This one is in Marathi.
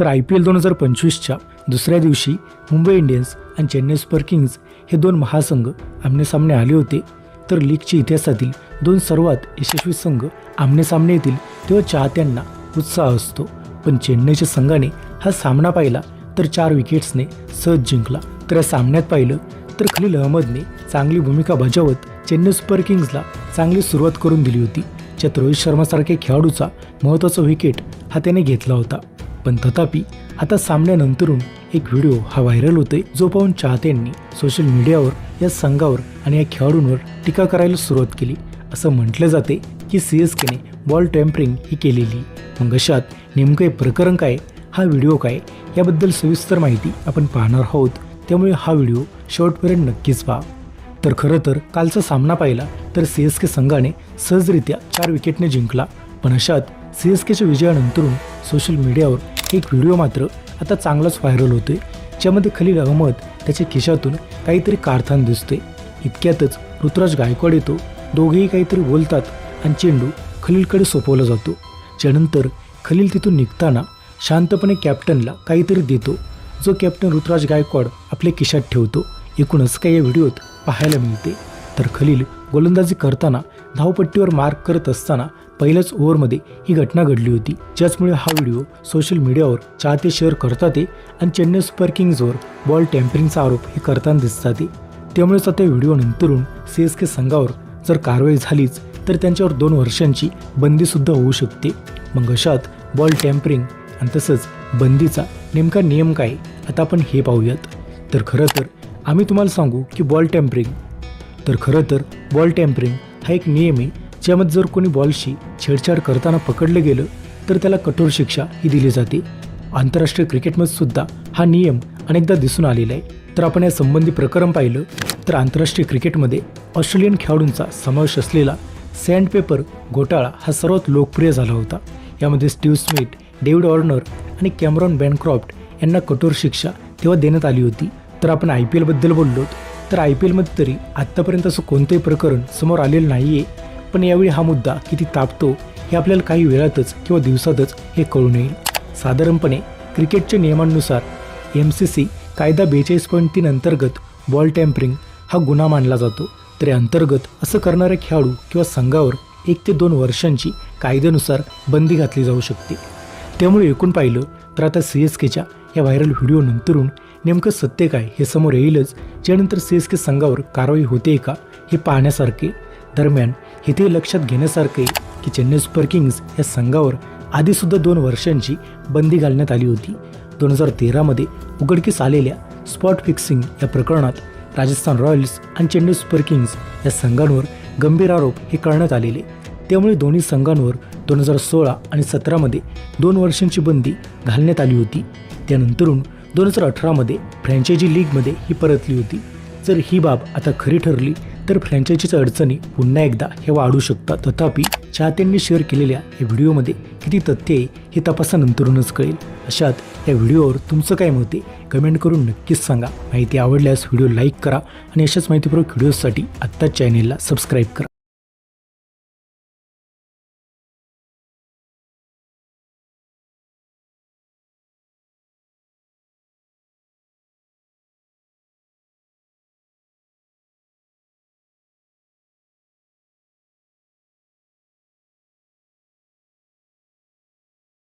तर आय पी एल दोन हजार पंचवीसच्या दुसऱ्या दिवशी मुंबई इंडियन्स आणि चेन्नई सुपर किंग्ज हे दोन महासंघ आमनेसामने आले होते. तर लीगच्या इतिहासातील दोन सर्वात यशस्वी संघ आमनेसामने येतील तेव्हा चाहत्यांना उत्साह असतो. पण चेन्नईच्या संघाने हा सामना पाहिला तर चार विकेट्सने सहज जिंकला. तर या सामन्यात पाहिलं तर खलील अहमदने चांगली भूमिका बजावत चेन्नई सुपर किंग्जला चांगली सुरुवात करून दिली होती. ज्यात रोहित शर्मासारख्या खेळाडूचा महत्त्वाचा विकेट हा त्याने घेतला होता. पण तथापि आता सामन्यानंतरून एक व्हिडिओ हा व्हायरल होतोय जो पाहून चाहत्यांनी सोशल मीडियावर या संघावर आणि या खेळाडूंवर टीका करायला सुरुवात केली. असं म्हटलं जाते की सी एस केने बॉल टेम्परिंग ही केलेली. मग अशात नेमकं प्रकरण काय? हा व्हिडिओ काय? याबद्दल सविस्तर माहिती आपण पाहणार आहोत. त्यामुळे हा व्हिडिओ शेवटपर्यंत नक्कीच पहा. तर खरं तर कालचा सामना पाहिला तर सी एस के संघाने सहजरित्या चार विकेटने जिंकला. पण अशात सी एस केच्या विजयानंतरून सोशल मीडियावर एक व्हिडिओ मात्र आता चांगलाच व्हायरल होतोय. ज्यामध्ये खलील अहमद त्याच्या खिशातून काहीतरी कारथान दिसते इतक्यातच ऋतुराज गायकवाड येतो. दोघेही काहीतरी बोलतात आणि चेंडू खलीलकडे सोपवला जातो. त्यानंतर खलील तिथून निघताना शांतपणे कॅप्टनला काहीतरी देतो. जो कॅप्टन ऋतुराज गायकवाड आपल्या खिशात ठेवतो. एकूणच काही या व्हिडिओत पाहायला मिळते. तर खलील गोलंदाजी करताना धावपट्टीवर मार्क करत असताना पहिल्याच ओव्हरमध्ये ही घटना घडली होती. ज्याचमुळे हा व्हिडिओ सोशल मीडियावर चाहते शेअर करतात आणि चेन्नई सुपर किंग्जवर बॉल टॅम्परिंगचा आरोप हे करताना दिसतात त्यामुळेच आता व्हिडिओ नंतरून सी एस के संघावर जर कारवाई झालीच तर त्यांच्यावर दोन वर्षांची बंदीसुद्धा होऊ शकते. मग अशात बॉल टॅम्परिंग आणि तसंच बंदीचा नेमका नियम काय आता आपण हे पाहूयात. तर खरं तर आम्ही तुम्हाला सांगू की बॉल टॅम्परिंग तर खरं तर बॉल टॅम्परिंग हा एक नियम आहे ज्यामध्ये जर कोणी बॉलशी छेडछाड करताना पकडलं गेलं तर त्याला कठोर शिक्षा ही दिली जाते. आंतरराष्ट्रीय क्रिकेटमध्ये सुद्धा हा नियम अनेकदा दिसून आलेला आहे. तर आपण या संबंधी प्रकरण पाहिलं तर आंतरराष्ट्रीय क्रिकेटमध्ये ऑस्ट्रेलियन खेळाडूंचा समावेश असलेला सँडपेपर घोटाळा हा सर्वात लोकप्रिय झाला होता. यामध्ये स्टीव्ह स्मिथ डेव्हिड ऑर्नर आणि कॅमरॉन बॅनक्रॉफ्ट यांना कठोर शिक्षा तेव्हा देण्यात आली होती. तर आपण आय पी एलबद्दल बोललो तर आय पी एलमध्ये तरी आत्तापर्यंत असं कोणतंही प्रकरण समोर आलेलं नाही आहे पण यावेळी हा मुद्दा किती तापतो हे आपल्याला काही वेळातच किंवा दिवसातच हे कळून येईल. साधारणपणे क्रिकेटच्या नियमांनुसार एम सी सी कायदा बेचाळीस पॉईंट तीन अंतर्गत बॉल टॅम्परिंग हा गुन्हा मानला जातो. तरी अंतर्गत असं करणाऱ्या खेळाडू किंवा संघावर एक ते दोन वर्षांची कायद्यानुसार बंदी घातली जाऊ शकते. त्यामुळे एकूण पाहिलं तर आता सी एस केच्या या व्हायरल व्हिडिओनंतरून नेमकं सत्य काय हे समोर येईलच. ज्यानंतर सी एस के संघावर कारवाई होते का हे पाहण्यासारखे दरम्यान इथे लक्षात घेण्यासारखे आहे की चेन्नई सुपर किंग्ज या संघावर आधीसुद्धा दोन वर्षांची बंदी घालण्यात आली होती. दोन हजार तेरामध्ये उघडकीस आलेल्या स्पॉट फिक्सिंग या प्रकरणात राजस्थान रॉयल्स आणि चेन्नई सुपर किंग्ज या संघांवर गंभीर आरोप हे करण्यात आलेले. त्यामुळे दोन्ही संघांवर दोन हजार सोळा आणि सतरामध्ये दोन वर्षांची बंदी घालण्यात आली होती. त्यानंतरून दोन हजार अठरामध्ये फ्रँचायझी लीगमध्ये ही परतली होती. जर ही बाब आता खरी ठरली तर फ्रँचायझीच्या अडचणी पुन्हा एकदा हे वाढू शकतात. तथापि चाहत्यांनी शेअर केलेल्या या व्हिडिओमध्ये किती तथ्य आहे हे तपासानंतरूनच कळेल. अशात या व्हिडिओवर तुमचं काय मत आहे कमेंट करून नक्कीच सांगा. माहिती आवडल्यास व्हिडिओ लाईक करा आणि अशाच माहितीपूर्वक व्हिडिओसाठी आत्ताच चॅनेलला सबस्क्राईब करा.